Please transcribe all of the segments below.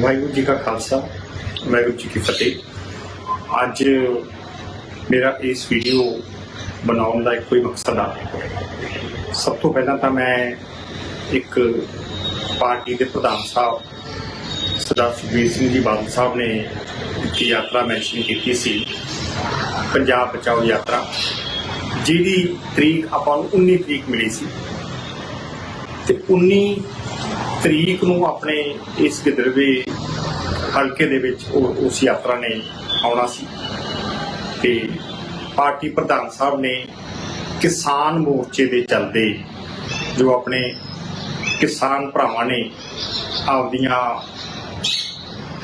ਵਾਹਿਗੁਰੂ ਜੀ ਕਾ ਖਾਲਸਾ, ਵਾਹਿਗੁਰੂ ਜੀ ਕੀ ਫਤਿਹ। ਅੱਜ ਮੇਰਾ ਇਸ ਵੀਡੀਓ ਬਣਾਉਣ ਦਾ ਇੱਕੋ ਹੀ ਮਕਸਦ ਆ। ਸਭ ਤੋਂ ਪਹਿਲਾਂ ਤਾਂ ਮੈਂ ਇੱਕ ਪਾਰਟੀ ਦੇ ਪ੍ਰਧਾਨ ਸਾਹਿਬ, ਸਰਦਾਰ ਸੁਖਬੀਰ ਸਿੰਘ ਜੀ ਬਾਦਲ ਸਾਹਿਬ ਨੇ ਇੱਕ ਯਾਤਰਾ ਮੈਂਸ਼ਨ ਕੀਤੀ ਸੀ, ਪੰਜਾਬ ਬਚਾਓ ਯਾਤਰਾ ਜਿਹਦੀ ਤਰੀਕ ਆਪਾਂ ਨੂੰ 19 ਤਰੀਕ ਮਿਲੀ ਸੀ। ਤੇ 19 ਤਰੀਕ ਨੂੰ ਆਪਣੇ ਇਸ ਗਿੱਦੜਵੇ ਹਲਕੇ ਦੇ ਵਿੱਚ ਉਹ ਉਸ ਯਾਤਰਾ ਨੇ ਆਉਣਾ ਸੀ। ਤੇ ਪਾਰਟੀ ਪ੍ਰਧਾਨ ਸਾਹਿਬ ਨੇ ਕਿਸਾਨ ਮੋਰਚੇ ਦੇ ਚੱਲਦੇ ਜੋ ਆਪਣੇ ਕਿਸਾਨ ਭਰਾਵਾਂ ਨੇ ਆਪਦੀਆਂ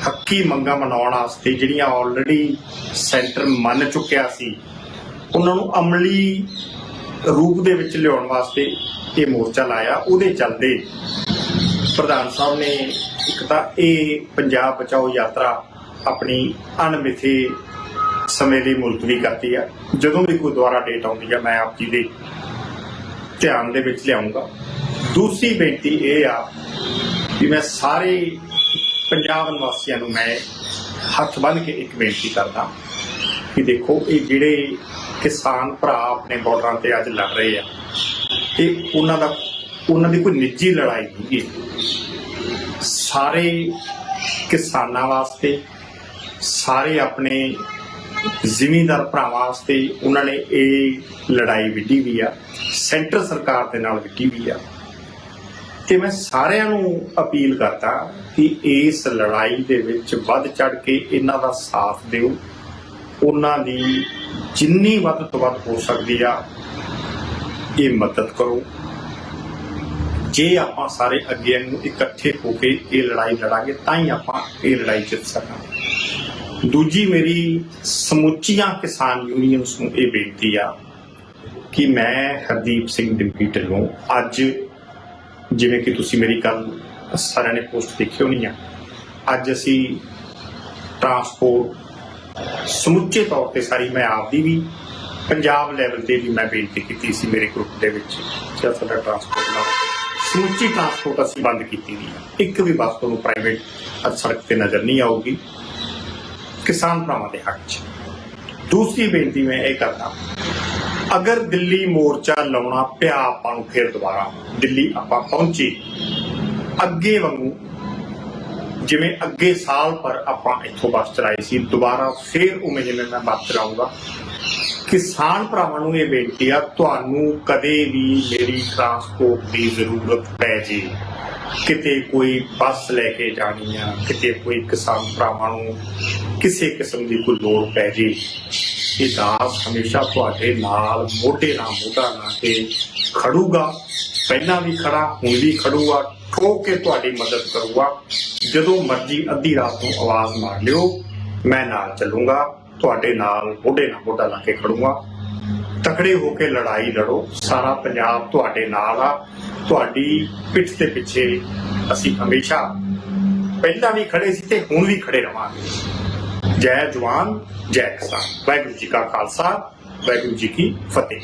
ਹੱਕੀ ਮੰਗਾਂ ਮਨਾਉਣ ਵਾਸਤੇ ਜਿਹੜੀਆਂ ਆਲਰੇਡੀ ਸੈਂਟਰ ਮੰਨ ਚੁੱਕਿਆ ਸੀ, ਉਹਨਾਂ ਨੂੰ ਅਮਲੀ ਰੂਪ ਦੇ ਵਿੱਚ ਲਿਆਉਣ ਵਾਸਤੇ ਇਹ ਮੋਰਚਾ ਲਾਇਆ। ਉਹਦੇ ਚੱਲਦੇ ਪ੍ਰਧਾਨ ਸਾਹਿਬ ਨੇ ਇੱਕ ਤਾਂ ਇਹ ਪੰਜਾਬ ਬਚਾਓ ਯਾਤਰਾ ਆਪਣੀ ਅਣਮਿੱਥੇ ਸਮੇਂ ਲਈ ਮੁਲਤਵੀ ਕਰਤੀ ਆ। ਜਦੋਂ ਵੀ ਕੋਈ ਦੁਆਰਾ ਡੇਟ ਆਉਂਦੀ ਆ, ਮੈਂ ਆਪ ਜੀ ਦੇ ਧਿਆਨ ਦੇ ਵਿੱਚ ਲਿਆਉਂਗਾ। ਦੂਸਰੀ ਬੇਨਤੀ ਇਹ ਆ ਕਿ ਮੈਂ ਸਾਰੇ ਪੰਜਾਬ ਨਿਵਾਸੀਆਂ ਨੂੰ ਮੈਂ ਹੱਥ ਬੰਨ੍ਹ ਕੇ ਇੱਕ ਬੇਨਤੀ ਕਰਦਾ ਕਿ ਦੇਖੋ, ਇਹ ਜਿਹੜੇ ਕਿਸਾਨ ਭਰਾ ਆਪਣੇ ਬਾਰਡਰਾਂ ਤੇ ਅੱਜ ਲੜ ਰਹੇ ਆ, ਇਹ ਉਹਨਾਂ ਦਾ ਉਹਨਾਂ ਦੀ ਕੋਈ ਨਿੱਜੀ ਲੜਾਈ ਨਹੀਂ ਹੈ। ਸਾਰੇ ਕਿਸਾਨਾਂ ਵਾਸਤੇ, ਸਾਰੇ ਆਪਣੇ ਜ਼ਿਮੀਂਦਾਰ ਭਰਾਵਾਂ ਵਾਸਤੇ ਉਹਨਾਂ ਨੇ ਇਹ ਲੜਾਈ ਵਿੱਢੀ ਵੀ ਆ, ਸੈਂਟਰ ਸਰਕਾਰ ਦੇ ਨਾਲ ਵਿੱਢੀ ਵੀ ਆ। ਤੇ ਮੈਂ ਸਾਰਿਆਂ ਨੂੰ ਅਪੀਲ ਕਰਦਾ ਕਿ ਇਸ ਲੜਾਈ ਦੇ ਵਿੱਚ ਵੱਧ ਚੜ ਕੇ ਇਹਨਾਂ ਦਾ ਸਾਥ ਦਿਓ। ਉਹਨਾਂ ਦੀ ਜਿੰਨੀ ਵੱਧ ਤੋਂ ਵੱਧ ਹੋ ਸਕਦੀ ਆ, ਇਹ ਮਦਦ ਕਰੋ। ਜੇ ਆਪਾਂ ਸਾਰੇ ਅੱਗੇ ਨੂੰ ਇਕੱਠੇ ਹੋ ਕੇ ਇਹ ਲੜਾਈ ਲੜਾਂਗੇ, ਤਾਂ ਹੀ ਆਪਾਂ ਇਹ ਲੜਾਈ ਜਿੱਤ ਸਕਾਂਗੇ। ਦੂਜੀ ਮੇਰੀ ਸਮੁੱਚੀਆਂ ਕਿਸਾਨ ਯੂਨੀਅਨਸ ਨੂੰ ਇਹ ਬੇਨਤੀ ਆ ਕਿ ਮੈਂ ਹਰਦੀਪ ਸਿੰਘ ਡਿੰਪੀ ਢਿੱਲੋਂ ਅੱਜ, ਜਿਵੇਂ ਕਿ ਤੁਸੀਂ ਮੇਰੀ ਕੱਲ ਸਾਰਿਆਂ ਨੇ ਪੋਸਟ ਦੇਖੀ ਹੋਣੀ ਆ, ਅੱਜ ਅਸੀਂ ਟਰਾਂਸਪੋਰਟ ਸਮੁੱਚੇ ਤੌਰ ਤੇ ਸਾਰੀ ਮੈਂ ਆਪਦੀ ਵੀ ਪੰਜਾਬ ਲੈਵਲ ਤੇ ਵੀ ਮੈਂ ਬੇਨਤੀ ਕੀਤੀ ਸੀ ਮੇਰੇ ਗਰੁੱਪ ਦੇ ਵਿੱਚ ਜਿਹੜਾ ਸਾਡਾ ਟਰਾਂਸਪੋਰਟ ਨਾਲ ਸਮੁੱਚੀ ਟਰਾਂਸਪੋਰਟ ਅਸੀਂ ਬੰਦ ਕੀਤੀ ਦੀ ਹੈ। ਇੱਕ ਵੀ ਬੱਸ ਤੁਹਾਨੂੰ ਪ੍ਰਾਈਵੇਟ ਸੜਕ ਤੇ ਨਜ਼ਰ ਨਹੀਂ ਆਊਗੀ। ਕਿਸਾਨ ਭਰਾਵਾਂ ਦੇ ਹੱਕ 'ਚ। ਦੂਸਰੀ ਬੇਨਤੀ ਮੈਂ ਇਹ ਕਰਦਾ ਅਗਰ ਦਿੱਲੀ ਮੋਰਚਾ ਲਾਉਣਾ ਪਿਆ ਆਪਾਂ ਨੂੰ ਫਿਰ ਦੁਬਾਰਾ, ਦਿੱਲੀ ਆਪਾਂ ਪਹੁੰਚੇ, ਅੱਗੇ ਵਾਂਗੂ ਜਿਵੇਂ ਅੱਗੇ ਸਾਲ ਪਰ ਆਪਾਂ ਇੱਥੋਂ ਬੱਸ ਚਲਾਈ ਸੀ, ਦੁਬਾਰਾ ਫੇਰ ਉਵੇਂ ਜਿਵੇਂ ਮੈਂ ਬੱਸ ਚਲਾਉਂਗਾ ਕਿਸਾਨ ਭਰਾਵਾਂ ਨੂੰ ਇਹ ਬੇਨਤੀ ਆ, ਤੁਹਾਨੂੰ ਕਦੇ ਵੀ ਮੇਰੀ ਟਰਾਂਸਪੋਰਟ ਦੀ ਜ਼ਰੂਰਤ ਪੈ ਜੇ। ਕਿਤੇ ਕੋਈ ਬੱਸ ਲੈ ਕੇ ਜਾਣੀ ਆ, ਕਿਤੇ ਕੋਈ ਕਿਸਾਨ ਭਰਾਵਾਂ ਨੂੰ ਕਿਸੇ ਕਿਸਮ ਦੀ ਕੋਈ ਲੋੜ ਪੈ ਜੇ, ਇਹ ਦਾਸ ਹਮੇਸ਼ਾ ਤੁਹਾਡੇ ਨਾਲ ਮੋਢੇ ਨਾਲ ਮੋਢਾ ਲਾ ਕੇ ਖੜੂਗਾ। ਪਹਿਲਾਂ ਵੀ ਖੜਾ, ਹੁਣ ਵੀ ਖੜੂਗਾ, ਠੋਕ ਕੇ ਤੁਹਾਡੀ ਮਦਦ ਕਰੂਗਾ। ਜਦੋਂ ਮਰਜ਼ੀ ਅੱਧੀ ਰਾਤ ਨੂੰ ਆਵਾਜ਼ ਮਾਰ ਲਿਓ, ਮੈਂ ਨਾਲ ਚੱਲੂਗਾ। ਤੁਹਾਡੇ ਨਾਲ ਮੋਢੇ ਨਾਲ ਮੋਢਾ ਲਾ ਕੇ ਖੜੂਗਾ। ਤਕੜੇ ਹੋ ਕੇ ਲੜਾਈ ਲੜੋ। ਸਾਰਾ ਪੰਜਾਬ ਤੁਹਾਡੇ ਨਾਲ ਆ। ਤੁਹਾਡੀ ਪਿੱਠ ਦੇ ਪਿੱਛੇ ਅਸੀਂ ਹਮੇਸ਼ਾ ਪਹਿਲਾਂ ਵੀ ਖੜੇ ਸੀ ਤੇ ਹੁਣ ਵੀ ਖੜੇ ਰਵਾਂਗੇ। ਜੈ ਜਵਾਨ, ਜੈ ਕਿਸਾਨ। ਵਾਹਿਗੁਰੂ ਜੀ ਕਾ ਖਾਲਸਾ, ਵਾਹਿਗੁਰੂ ਜੀ ਕੀ ਫਤਿਹ।